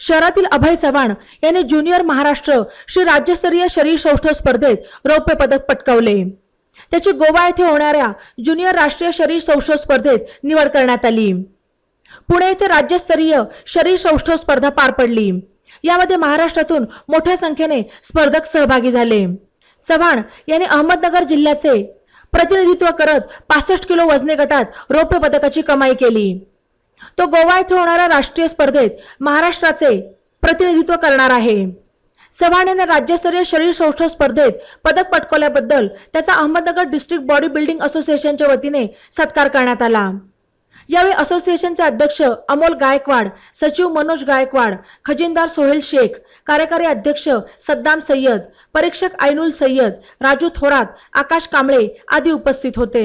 शहरातील अभय चव्हाण यांनी ज्युनियर महाराष्ट्र श्री राज्यस्तरीय शरीर सौष्ठव स्पर्धेत रौप्य पदक पटकावले. त्याची गोवा येथे होणाऱ्या ज्युनियर राष्ट्रीय शरीर सौष्ठव स्पर्धेत निवड करण्यात आली. पुणे येथे राज्यस्तरीय शरीर सौष्ठव स्पर्धा पार पडली. यामध्ये महाराष्ट्रातून मोठ्या संख्येने स्पर्धक सहभागी झाले. चव्हाण यांनी अहमदनगर जिल्ह्याचे प्रतिनिधित्व करत पासष्ट किलो वजने गटात रौप्य पदकाची कमाई केली. तो गोवा येथे होणाऱ्या राष्ट्रीय स्पर्धेत महाराष्ट्राचे प्रतिनिधित्व करणार आहे. चव्हाण यांना राज्यस्तरीय शरीर सौष्ठव स्पर्धेत पदक पटकवल्याबद्दल त्याचा अहमदनगर डिस्ट्रिक्ट बॉडी बिल्डिंग असोसिएशनच्या वतीने सत्कार करण्यात आला. यावेळी असोसिएशनचे अध्यक्ष अमोल गायकवाड सचिव मनोज गायकवाड खजिनदार सोहेल शेख कार्यकारी अध्यक्ष सद्दाम सय्यद परीक्षक ऐनुल सय्यद राजू थोरात आकाश कांबळे आदी उपस्थित होते.